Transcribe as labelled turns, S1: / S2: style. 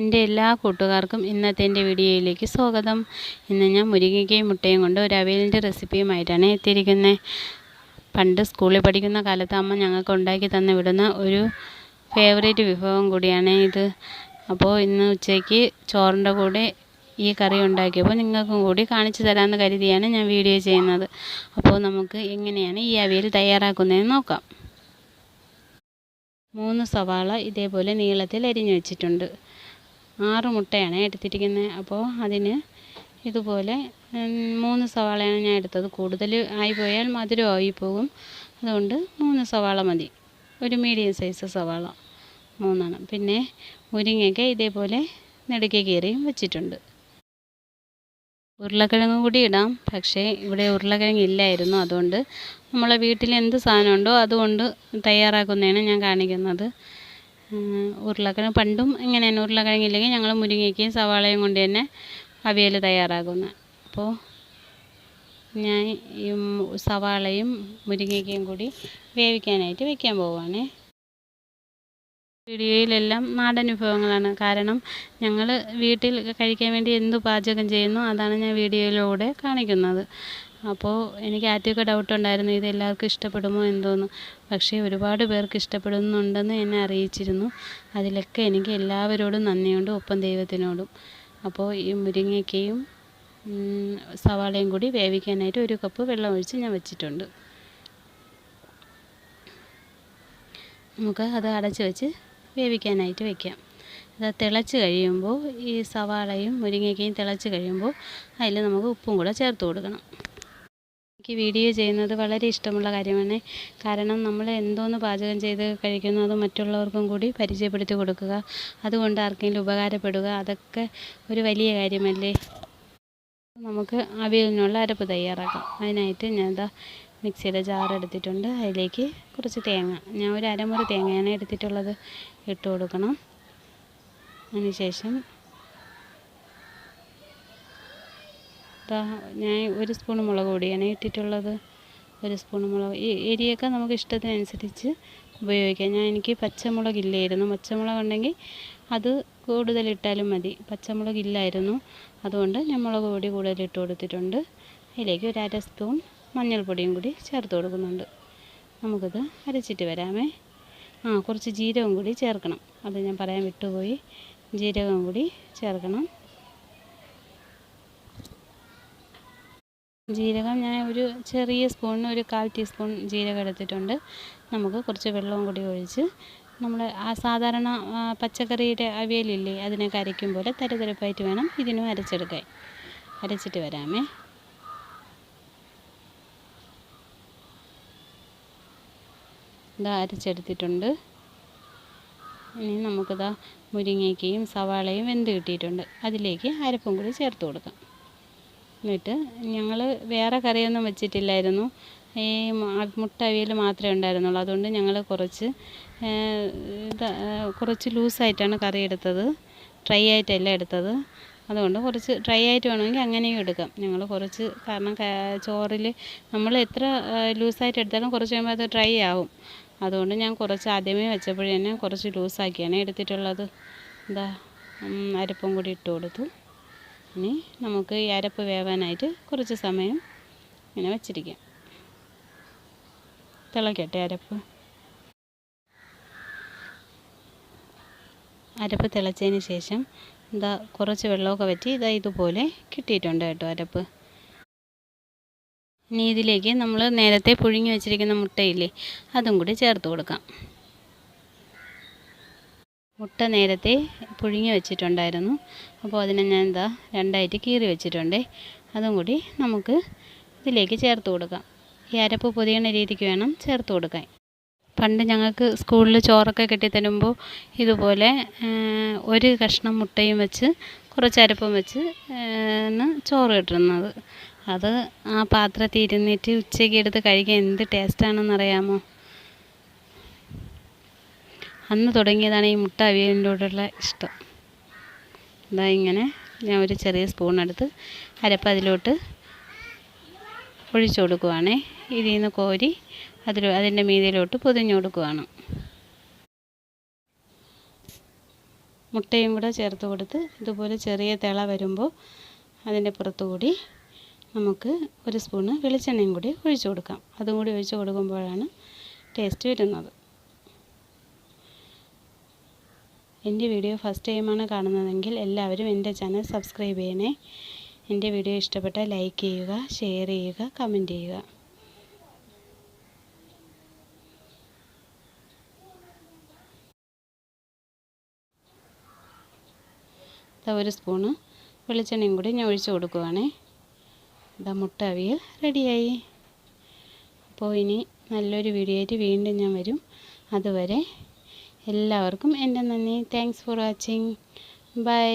S1: എന്റെ എല്ലാ കൂട്ടുകാർക്കും ഇന്നത്തെ എന്റെ വീഡിയോയിലേക്ക് സ്വാഗതം. ഇന്ന് ഞാൻ മുരിങ്ങയ്ക്കയും മുട്ടയും കൊണ്ട് ഒരു അവയലിന്റെ റെസിപ്പിയുമായിട്ടാണ് എത്തിയിരിക്കുന്നത്. പണ്ട് സ്കൂളിൽ പഠിക്കുന്ന കാലത്ത് അമ്മ ഞങ്ങൾക്ക് ഉണ്ടാക്കി തന്നു വിടുന്ന ഒരു ഫേവറേറ്റ് വിഭവം കൂടിയാണ് ഇത്. അപ്പോൾ ഇന്ന് ഉച്ചയ്ക്ക് ചോറിന്റെ കൂടെ ഈ കറി ഉണ്ടാക്കിയപ്പോൾ നിങ്ങൾക്കും കൂടി കാണിച്ചു തരാമെന്ന് കരുതിയാണ് ഞാൻ വീഡിയോ ചെയ്യുന്നത്. അപ്പോൾ നമുക്ക് എങ്ങനെയാണ് ഈ അവിയൽ തയ്യാറാക്കുന്നതെന്ന് നോക്കാം. മൂന്ന് സവാള ഇതേപോലെ നീളത്തിൽ അരിഞ്ഞു വെച്ചിട്ടുണ്ട്. ആറ് മുട്ടയാണ് എടുത്തിരിക്കുന്നത്. അപ്പോൾ അതിന് ഇതുപോലെ മൂന്ന് സവാളയാണ് ഞാൻ എടുത്തത്. കൂടുതൽ ആയിപ്പോയാൽ മധുരമായി പോകും. അതുകൊണ്ട് മൂന്ന് സവാള മതി. ഒരു മീഡിയം സൈസ് സവാള മൂന്നെണ്ണം. പിന്നെ മുരിങ്ങയ്ക്ക ഇതേപോലെ നെടുക്കി കീറിയും വെച്ചിട്ടുണ്ട്. ഉരുളക്കിഴങ്ങ് കൂടി ഇടാം. പക്ഷേ ഇവിടെ ഉരുളക്കിഴങ്ങ് ഇല്ലായിരുന്നു. അതുകൊണ്ട് നമ്മളെ വീട്ടിൽ എന്ത് സാധനമുണ്ടോ അതുകൊണ്ട് തയ്യാറാക്കുന്നതാണ് ഞാൻ കാണിക്കുന്നത്. ഉരുളക്കിഴങ്ങ്. പണ്ടും ഇങ്ങനെയാണ് ഉരുളക്കിഴങ്ങ് ഇല്ലെങ്കിൽ ഞങ്ങൾ മുരിങ്ങയ്ക്കയും സവാളയും കൊണ്ട് തന്നെ അവിയൽ തയ്യാറാക്കുന്നത് അപ്പോൾ ഞാൻ ഈ സവാളയും മുരിങ്ങയ്ക്കയും കൂടി വേവിക്കാനായിട്ട് വെക്കാൻ പോവുകയാണേ വീഡിയോയിലെല്ലാം നാടൻ വിഭവങ്ങളാണ്. കാരണം ഞങ്ങൾ വീട്ടിൽ കഴിക്കാൻ വേണ്ടി എന്ത് പാചകം ചെയ്യുന്നു അതാണ് ഞാൻ വീഡിയോയിലൂടെ കാണിക്കുന്നത്. അപ്പോൾ എനിക്ക് ആദ്യമൊക്കെ ഡൗട്ട് ഉണ്ടായിരുന്നു ഇത് എല്ലാവർക്കും ഇഷ്ടപ്പെടുമോ എന്തോന്ന്? പക്ഷേ ഒരുപാട് പേർക്ക് ഇഷ്ടപ്പെടുന്നുണ്ടെന്ന് എന്നെ അറിയിച്ചിരുന്നു. അതിലൊക്കെ എനിക്ക് എല്ലാവരോടും നന്ദിയുണ്ട് ഒപ്പം ദൈവത്തിനോടും. അപ്പോൾ ഈ മുരിങ്ങയ്ക്കയും സവാളയും കൂടി വേവിക്കാനായിട്ട് ഒരു കപ്പ് വെള്ളം ഒഴിച്ച് ഞാൻ വെച്ചിട്ടുണ്ട്. നമുക്ക് അത് അടച്ച് വെച്ച് വേവിക്കാനായിട്ട് വെക്കാം. അത് തിളച്ച് കഴിയുമ്പോൾ ഈ സവാളയും മുരിങ്ങയ്ക്കയും തിളച്ച് കഴിയുമ്പോൾ അതിൽ നമുക്ക് ഉപ്പും കൂടെ ചേർത്ത് കൊടുക്കണം. എനിക്ക് വീഡിയോ ചെയ്യുന്നത് വളരെ ഇഷ്ടമുള്ള കാര്യമാണ്. കാരണം നമ്മൾ എന്തോന്ന് പാചകം ചെയ്ത് കഴിക്കുന്നു അത് മറ്റുള്ളവർക്കും കൂടി പരിചയപ്പെടുത്തി കൊടുക്കുക. അതുകൊണ്ട് ആർക്കെങ്കിലും ഉപകാരപ്പെടുക. അതൊക്കെ ഒരു വലിയ കാര്യമല്ലേ? നമുക്ക് അവിയലിനുള്ള അരപ്പ് തയ്യാറാക്കാം. അതിനായിട്ട് ഞാൻ ഇതാ മിക്സിയുടെ ജാറെടുത്തിട്ടുണ്ട് അതിലേക്ക് കുറച്ച് തേങ്ങ. ഞാൻ ഒരു അരമുറി തേങ്ങയാണ് എടുത്തിട്ടുള്ളത് ഇട്ട് കൊടുക്കണം. അതിനുശേഷം ഞാൻ ഒരു സ്പൂൺ മുളക് പൊടിയാണ് ഇട്ടിട്ടുള്ളത്. ഒരു സ്പൂൺ മുളക്. എരിയൊക്കെ നമുക്ക് ഇഷ്ടത്തിനനുസരിച്ച് ഉപയോഗിക്കാം. ഞാൻ എനിക്ക് പച്ചമുളക് ഇല്ലായിരുന്നു. പച്ചമുളക് ഉണ്ടെങ്കിൽ അത് കൂടുതലിട്ടാലും മതി. പച്ചമുളക് ഇല്ലായിരുന്നു. അതുകൊണ്ട് ഞാൻ മുളക് പൊടി കൂടുതലിട്ട് കൊടുത്തിട്ടുണ്ട്. അതിലേക്ക് ഒരു അര സ്പൂൺ മഞ്ഞൾപ്പൊടിയും കൂടി ചേർത്ത് കൊടുക്കുന്നുണ്ട്. നമുക്കത് അരച്ചിട്ട് വരാമേ. ആ കുറച്ച് ജീരകം കൂടി ചേർക്കണം. അത് ഞാൻ പറയാൻ വിട്ടുപോയി. ജീരകം കൂടി ചേർക്കണം. ജീരകം ഞാൻ ഒരു ചെറിയ സ്പൂണിന് ഒരു കാൽ ടീസ്പൂൺ ജീരകം എടുത്തിട്ടുണ്ട്. നമുക്ക് കുറച്ച് വെള്ളവും കൂടി ഒഴിച്ച് നമ്മൾ ആ സാധാരണ പച്ചക്കറിയുടെ അവിയലില്ലേ അതിനൊക്കെ അരയ്ക്കും പോലെ തരതരപ്പായിട്ട് വേണം ഇതിനും അരച്ചെടുക്കാൻ. അരച്ചിട്ട് വരാമേ. ഇതാ അരച്ചെടുത്തിട്ടുണ്ട്. ഇനി നമുക്കിതാ മുരിങ്ങയ്ക്കയും സവാളയും വെന്ത് കിട്ടിയിട്ടുണ്ട്. അതിലേക്ക് അരപ്പും കൂടി ചേർത്ത് കൊടുക്കാം. എന്നിട്ട് ഞങ്ങൾ വേറെ കറിയൊന്നും വെച്ചിട്ടില്ലായിരുന്നു. ഈ മുട്ട അവിയൽ മാത്രമേ ഉണ്ടായിരുന്നുള്ളൂ. അതുകൊണ്ട് ഞങ്ങൾ കുറച്ച് കുറച്ച് ലൂസായിട്ടാണ് കറി എടുത്തത്. ഡ്രൈ ആയിട്ടല്ല എടുത്തത്. അതുകൊണ്ട് കുറച്ച് ഡ്രൈ ആയിട്ട് വേണമെങ്കിൽ അങ്ങനെയും എടുക്കാം. ഞങ്ങൾ കുറച്ച് കാരണം ചോറിൽ നമ്മൾ എത്ര ലൂസായിട്ട് എടുത്താലും കുറച്ച് കഴിയുമ്പോൾ അത് ഡ്രൈ ആവും. അതുകൊണ്ട് ഞാൻ കുറച്ച് ആദ്യമേ വെച്ചപ്പോഴേ തന്നെ കുറച്ച് ലൂസാക്കിയാണ് എടുത്തിട്ടുള്ളത്. എന്താ അരപ്പും കൂടി ഇട്ട് കൊടുത്തു. ഇനി നമുക്ക് ഈ അരപ്പ് വേവാനായിട്ട് കുറച്ച് സമയം ഇങ്ങനെ വെച്ചിരിക്കാം. തിളക്കട്ടെ അരപ്പ്. അരപ്പ് തിളച്ചതിന് ശേഷം ഇതാ കുറച്ച് വെള്ളമൊക്കെ വറ്റി ഇതാ ഇതുപോലെ കിട്ടിയിട്ടുണ്ട് കേട്ടോ അരപ്പ്. ഇനി ഇതിലേക്ക് നമ്മൾ നേരത്തെ പുഴുങ്ങി വെച്ചിരിക്കുന്ന മുട്ടയില്ലേ അതും കൂടി ചേർത്ത് കൊടുക്കാം. മുട്ട നേരത്തെ പുഴുങ്ങി വെച്ചിട്ടുണ്ടായിരുന്നു. അപ്പോൾ അതിനെ ഞാൻ എന്താ രണ്ടായിട്ട് കീറി വെച്ചിട്ടുണ്ട്. അതും കൂടി നമുക്ക് ഇതിലേക്ക് ചേർത്ത് കൊടുക്കാം. ഈ അരപ്പ് പൊതിയണ രീതിക്ക് വേണം ചേർത്ത് കൊടുക്കാൻ. പണ്ട് ഞങ്ങൾക്ക് സ്കൂളിൽ ചോറൊക്കെ കെട്ടിത്തരുമ്പോൾ ഇതുപോലെ ഒരു കഷ്ണം മുട്ടയും വെച്ച് കുറച്ച് അരപ്പും വെച്ച് ചോറ് കിട്ടുന്നത്. അത് ആ പാത്രത്തിൽ ഇരുന്നിട്ട് ഉച്ചയ്ക്ക് എടുത്ത് കഴിക്കാൻ എന്ത് ടേസ്റ്റാണെന്നറിയാമോ അന്ന് തുടങ്ങിയതാണ് ഈ മുട്ട അവിയലിനോടുള്ള ഇഷ്ടം. ഇതാ ഇങ്ങനെ ഞാൻ ഒരു ചെറിയ സ്പൂൺ എടുത്ത് അരപ്പ് അതിലോട്ട് ഒഴിച്ചു കൊടുക്കുവാണേ. ഇതിൽ നിന്ന് കോരി അതിൽ അതിന്റെ മീതിയിലോട്ട് പൊതിഞ്ഞു കൊടുക്കുവാണ്. മുട്ടയും കൂടെ ചേർത്ത് കൊടുത്ത് ഇതുപോലെ ചെറിയ തിള വരുമ്പോൾ അതിന്റെ പുറത്തുകൂടി നമുക്ക് ഒരു സ്പൂണ് വെളിച്ചെണ്ണയും കൂടി ഒഴിച്ചു കൊടുക്കാം. അതും കൂടി ഒഴിച്ചു കൊടുക്കുമ്പോഴാണ് ടേസ്റ്റ് വരുന്നത്. എന്റെ വീഡിയോ ഫസ്റ്റ് ടൈമാണ് കാണുന്നതെങ്കിൽ എല്ലാവരും എന്റെ ചാനൽ സബ്സ്ക്രൈബ് ചെയ്യണേ. എന്റെ വീഡിയോ ഇഷ്ടപ്പെട്ടാൽ ലൈക്ക് ചെയ്യുക ഷെയർ ചെയ്യുക കമന്റ് ചെയ്യുക. ഒരു സ്പൂണ് വെളിച്ചെണ്ണയും കൂടി ഞാൻ ഒഴിച്ചു കൊടുക്കുവാണേ. ഇതാ മുട്ട അവിയൽ റെഡിയായി. അപ്പോൾ ഇനി നല്ലൊരു വീഡിയോ ആയിട്ട് വീണ്ടും ഞാൻ വരും. അതുവരെ എല്ലാവർക്കും എന്റെ നന്ദി. Thanks for watching bye